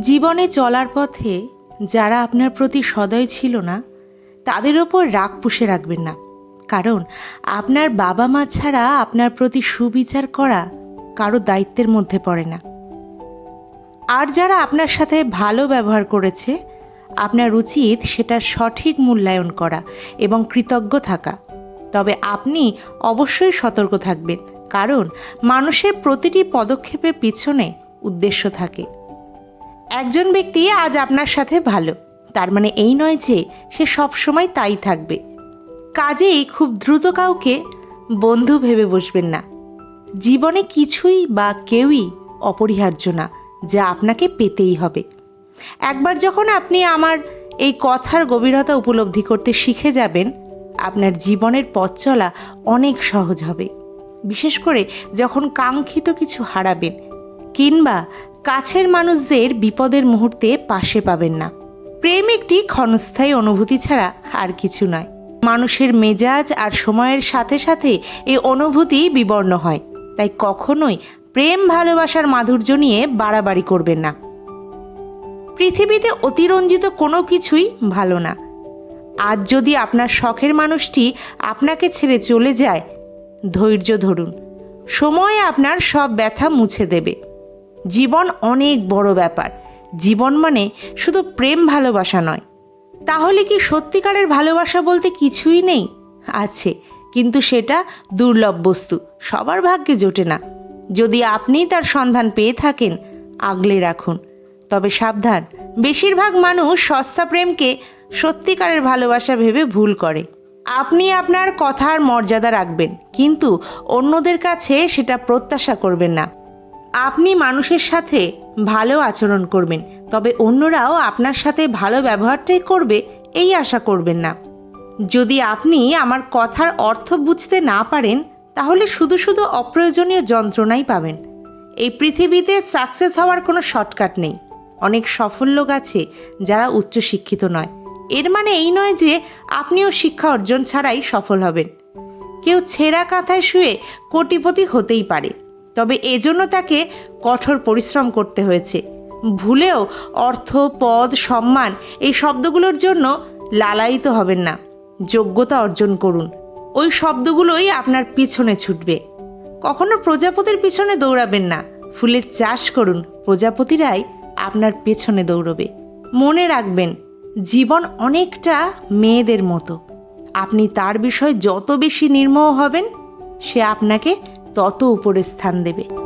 জীবনে চলার পথে যারা আপনার প্রতি সদয় ছিল না, তাদের ওপর রাগ পুষে রাখবেন না। কারণ আপনার বাবা মা ছাড়া আপনার প্রতি সুবিচার করা কারও দায়িত্বের মধ্যে পড়ে না। আর যারা আপনার সাথে ভালো ব্যবহার করেছে, আপনার উচিত সেটা সঠিক মূল্যায়ন করা এবং কৃতজ্ঞ থাকা। তবে আপনি অবশ্যই সতর্ক থাকবেন, কারণ মানুষের প্রতিটি পদক্ষেপের পিছনে উদ্দেশ্য থাকে। একজন ব্যক্তি আজ আপনার সাথে ভালো। তার মানে এই নয় যে সে সবসময় তাই থাকবে। কাজেই খুব দ্রুত কাউকে বন্ধু ভেবে বসবেন না। জীবনে কিছুই বা কেউই অপরিহার্য না, যা আপনাকে পেতেই হবে। একবার যখন আপনি আমার এই কথার গভীরতা উপলব্ধি করতে শিখে যাবেন, আপনার জীবনের পথ চলা অনেক সহজ হবে। বিশেষ করে যখন কাঙ্ক্ষিত কিছু হারাবেন, কিংবা কাছের মানুষদের বিপদের মুহূর্তে পাশে পাবেন না। প্রেম একটি ক্ষণস্থায়ী অনুভূতি ছাড়া আর কিছু নয়। মানুষের মেজাজ আর সময়ের সাথে সাথে এই অনুভূতি বিবর্ণ হয়। তাই কখনোই প্রেম ভালোবাসার মাধুর্য নিয়ে বাড়াবাড়ি করবেন না। পৃথিবীতে অতিরঞ্জিত কোনো কিছুই ভালো না। আজ যদি আপনার শখের মানুষটি আপনাকে ছেড়ে চলে যায়, ধৈর্য ধরুন। সময় আপনার সব ব্যথা মুছে দেবে। জীবন অনেক বড় ব্যাপার। জীবন মানে শুধু প্রেম ভালোবাসা নয়। তাহলে কি সত্যিকারের ভালোবাসা বলতে কিছুই নেই? আছে, কিন্তু সেটা দুর্লভ বস্তু, সবার ভাগ্যে জোটে না। যদি আপনি তার সন্ধান পেয়ে থাকেন, আগলে রাখুন। তবে সাবধান, বেশিরভাগ মানুষ সস্তা প্রেমকে সত্যিকারের ভালোবাসা ভেবে ভুল করে। আপনি আপনার কথার মর্যাদা রাখবেন, কিন্তু অন্যদের কাছে সেটা প্রত্যাশা করবেন না। আপনি মানুষের সাথে ভালো আচরণ করবেন, তবে অন্যরাও আপনার সাথে ভালো ব্যবহারটাই করবে, এই আশা করবেন না। যদি আপনি আমার কথার অর্থ বুঝতে না পারেন, তাহলে শুধু শুধু অপ্রয়োজনীয় যন্ত্রণাই পাবেন। এই পৃথিবীতে সাকসেস হওয়ার কোনো শর্টকাট নেই। অনেক সফল লোক আছে যারা উচ্চশিক্ষিত নয়। এর মানে এই নয় যে আপনিও শিক্ষা অর্জন ছাড়াই সফল হবেন। কেউ ছেঁড়া কাঁথায় শুয়ে কোটিপতি হতেই পারে। তবে এজন্য তাকে কঠোর পরিশ্রম করতে হয়েছে। ভুলেও অর্থ, পদ, সম্মান এই শব্দগুলোর জন্য লালায়িত হবেন না। যোগ্যতা অর্জন করুন। ওই শব্দগুলোই আপনার পিছনে ছুটবে। কখনো প্রজাপতির পিছনে দৌড়াবেন না। ফুলের চাষ করুন। প্রজাপতিরাই আপনার পেছনে দৌড়বে। মনে রাখবেন, জীবন অনেকটা মেয়েদের মতো। আপনি তার বিষয়ে যত বেশি নির্মোহ হবেন, সে আপনাকে তত উপরে স্থান দেবে।